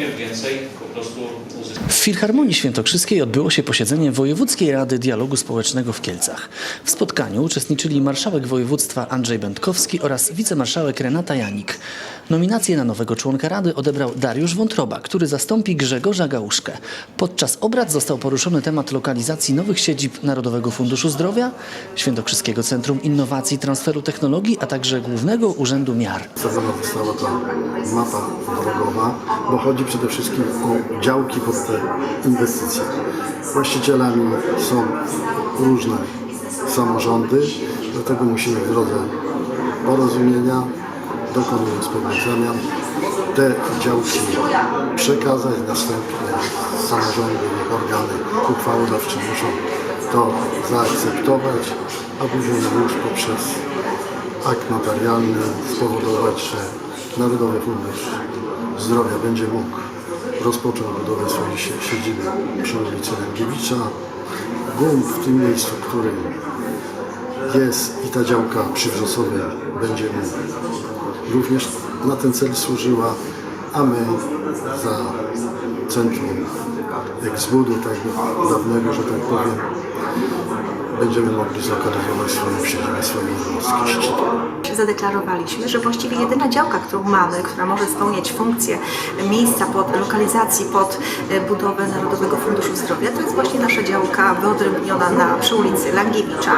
powiem więcej, po prostu uzyskamy. W Filharmonii Świętokrzyskiej odbyło się posiedzenie Wojewódzkiej Rady Dialogu Społecznego w Kielcach. W spotkaniu uczestniczyli marszałek województwa Andrzej Będkowski oraz wicemarszałek Renata Janik. Nominację na nowego członka Rady odebrał Dariusz Wątroba, który zastąpi Grzegorza Gałuszkę. Podczas obrad został poruszony temat lokalizacji nowych siedzib Narodowego Funduszu Zdrowia, Świętokrzyskiego Centrum Innowacji i Transferu Technologii, a także Głównego Urzędu Miar. Została ta mapa drogowa, bo chodzi przede wszystkim o działki pod te inwestycje. Właścicielami są różne samorządy, dlatego musimy w drodze porozumienia, dokonując pewnych zamian, te działki przekazać, następnie samorządy, organy uchwałodawcze muszą to zaakceptować, a później już poprzez akt notarialny spowodować, że Narodowy Fundusz Zdrowia będzie mógł rozpocząć budowę swojej sie- siedziby przy ulicy Ręgiewicza. GUM w tym miejscu, w którym jest i ta działka przy Wrzosowej będzie również na ten cel służyła, a my za centrum eksbudu tego dawnego, że tak powiem, będziemy mogli zlokalizować swoją siedzibę, swoje jednostki. Zadeklarowaliśmy, że właściwie jedyna działka, którą mamy, która może spełniać funkcję miejsca pod lokalizacji pod e, budowę Narodowego Funduszu Zdrowia, to jest właśnie nasza działka wyodrębniona na przy ulicy Langiewicza.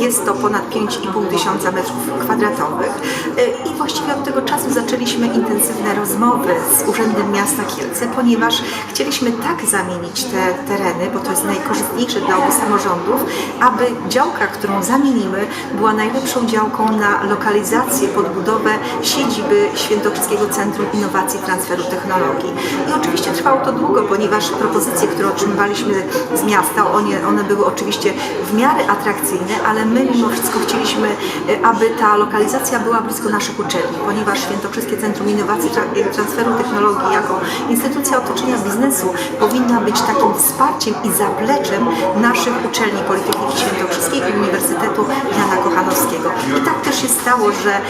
Jest to ponad 5,5 tysiąca metrów kwadratowych E, i właściwie od tego czasu zaczęliśmy intensywne rozmowy z Urzędem Miasta Kielce, ponieważ chcieliśmy tak zamienić te tereny, bo to jest najkorzystniejsze dla obu samorządów, aby działka, którą zamienimy, była najlepszą działką na lokalizację pod budowę siedziby Świętokrzyskiego Centrum Innowacji i Transferu Technologii. I oczywiście trwało to długo, ponieważ propozycje, które otrzymywaliśmy z miasta, one, one były oczywiście w miarę atrakcyjne, ale my mimo wszystko chcieliśmy, e, aby ta lokalizacja była blisko naszych uczelni, ponieważ Świętokrzyskie Centrum Innowacji i Transferu Technologii jako instytucja otoczenia biznesu powinna być takim wsparciem i zapleczem naszych uczelni Politechniki Uniwersytetu Jana Kochanowskiego. I tak też się stało, że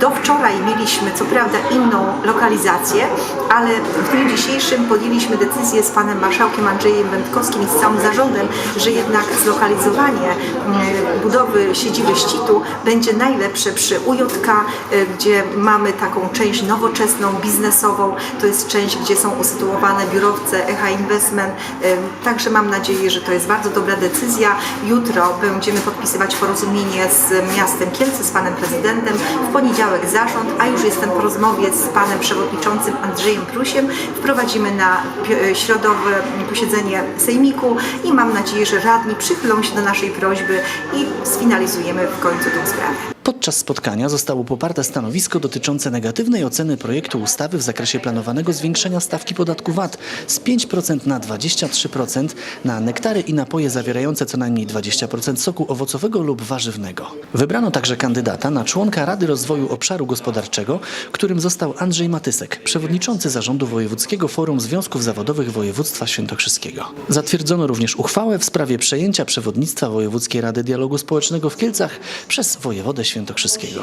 do wczoraj mieliśmy co prawda inną lokalizację, ale w dniu dzisiejszym podjęliśmy decyzję z panem marszałkiem Andrzejem Wędkowskim i z całym zarządem, że jednak zlokalizowanie mm, budowy siedziby szczytu będzie najlepsze przy UJK, y, gdzie mamy taką część nowoczesną, biznesową. To jest część, gdzie są usytuowane biurowce Echa Investment. Y, Także mam nadzieję, że to jest bardzo dobra decyzja. Jutro będziemy podpisywać porozumienie z miastem Kielce, z panem prezydentem. W poniedziałek zarząd, a już jestem po rozmowie z panem przewodniczącym Andrzejem Prusiem. Wprowadzimy na środowe posiedzenie sejmiku i mam nadzieję, że radni przychylą się do naszej prośby i sfinalizujemy w końcu tę sprawę. Podczas spotkania zostało poparte stanowisko dotyczące negatywnej oceny projektu ustawy w zakresie planowanego zwiększenia stawki podatku VAT z 5% na 23% na nektary i napoje zawierające co najmniej 20% soku owocowego lub warzywnego. Wybrano także kandydata na członka Rady Rozwoju Obszaru Gospodarczego, którym został Andrzej Matysek, przewodniczący zarządu Wojewódzkiego Forum Związków Zawodowych Województwa Świętokrzyskiego. Zatwierdzono również uchwałę w sprawie przejęcia przewodnictwa Wojewódzkiej Rady Dialogu Społecznego w Kielcach przez wojewodę świętokrzyskiego.